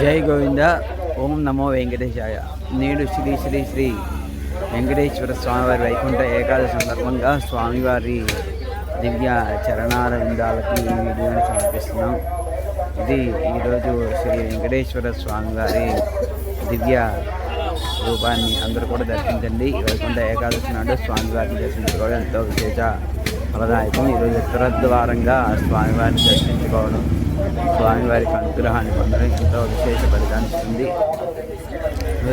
జై గోవింద. ఓం నమో వెంకటేశాయ. నేడు శ్రీ శ్రీ శ్రీ వెంకటేశ్వర స్వామివారి వైకుంఠ ఏకాదశి సందర్భంగా స్వామివారి దివ్య చరణాల విందాలకి ఈ వీడియోని సమర్పిస్తున్నాం. ఇది ఈరోజు శ్రీ వెంకటేశ్వర స్వామివారి దివ్య రూపాన్ని అందరూ కూడా దర్శించండి. వైకుంఠ ఏకాదశి నాడు స్వామివారిని దర్శించుకోవడం ఎంతో విశేష ఫలదాయకం. ఈరోజు ఉత్తరద్వారంగా స్వామివారిని దర్శించుకోవడం. స్వామివారి అనుగ్రహాన్ని పొందడం ఎంతో విశేష ఫలితాన్ని ఇస్తుంది. ఇదిగో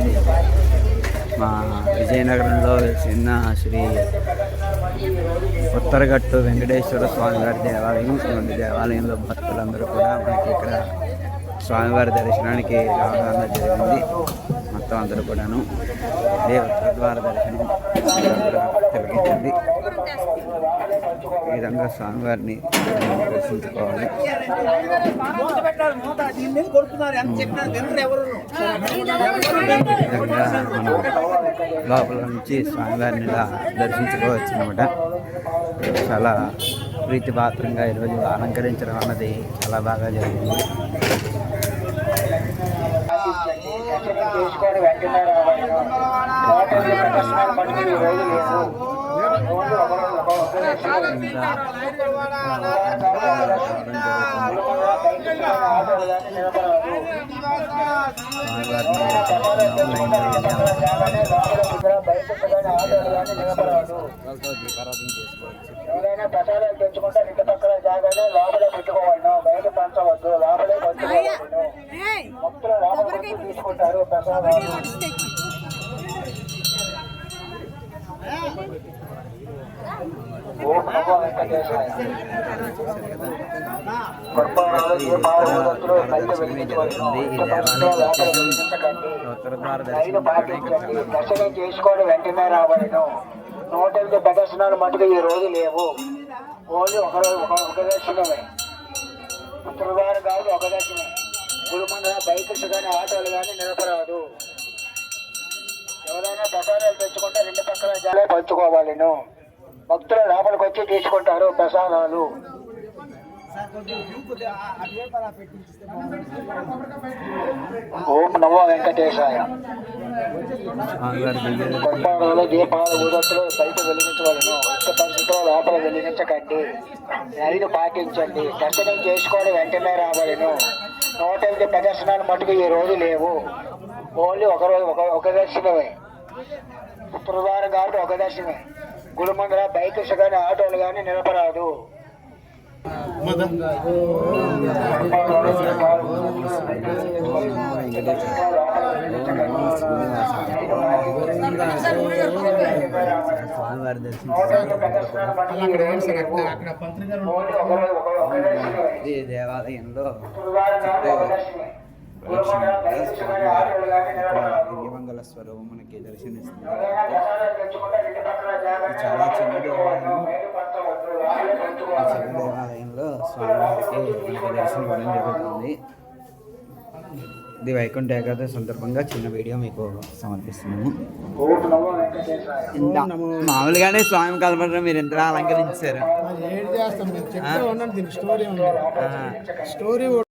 ఇది మా విజయనగరంలో చిన్న శ్రీ ఉత్తరగట్టు వెంకటేశ్వర స్వామివారి దేవాలయం ఇటువంటి దేవాలయంలో భక్తులందరూ కూడా మనకి ఇక్కడ స్వామివారి దర్శనానికి రావడం జరిగింది. మొత్తం అందరూ కూడాను ఇదే ద్వార దర్శనం అందరూ ఈ విధంగా స్వామివారిని దర్శించుకోవాలి. విధంగా మనం లోపల నుంచి స్వామివారిని ఇలా దర్శించుకోవచ్చు అనమాట చాలా ప్రీతిపాత్రంగా ఈరోజు అలంకరించడం అన్నది చాలా బాగా జరిగింది. చేసుకొని వెంటనే రావాలి రోజు లేదు ఎవరైనా ప్రసాదాలు తెచ్చుకుంటే రెండు పక్కల జాగానే లోపలే పెట్టుకోవాలను బయట పంచవద్దు లోపలే పంచుకోవాలను భక్తులు లోపల తీసుకుంటారు ప్రసాదాలు ఈ దర్శనం దర్శనం చేసుకొని వెంటనే రావలను నూట ఎనిమిది ప్రదర్శనలు మటుకు ఈ రోజు లేవు. ఓన్లీ ఒక రోజు ఒక ఒక దర్శనమే శుక్రవారం కాదు ఒక దర్శనమే గురుమండ బైకులు కానీ ఆటోలు కానీ నిలబడదు ఎవరైనా ప్రసాదాలు తెచ్చుకుంటే రెండు పక్కల జాలే పంచుకోవాలను భక్తులు లోపలికి వచ్చి తీసుకుంటారు ప్రసాదాలు. ఓం నమో వెంకటేశాయ. స్వామివారి కొట్టాడలో దీపాలు ఊదత్తులు బయట వెలిగించవలను. ఇష్ట పరిస్థితుల్లో లోపల వెలిగించకండి. నదిని పాటించండి. దర్శనం చేసుకొని వెంటనే రావాలను. నూట ఎనిమిది ప్రదర్శనాలు మటుకు ఈ రోజు లేవు. ఓన్లీ ఒక రోజు ఒక ఒక దర్శనమే. శుక్రవారం కాబట్టి ఒక దర్శనమే గుడి ముందర బైకులు కానీ ఆటోలు కానీ స్వామివారి ఈ దేవాలయంలో దివ్యమంగళ స్వరూపం మనకి దర్శనిస్తుంది చాలా చిన్న దేవాలయం చిన్న దేవాలయంలో స్వామివారికి మనకి దర్శనం ఇవ్వడం జరుగుతుంది. ఇది వైకుంఠ ఏకాదశి సందర్భంగా చిన్న వీడియో మీకు సమర్పిస్తున్నాము. ఇంత మామూలుగానే స్వామి కలపడం మీరు ఎంత అలంకరించారు. స్టోరీ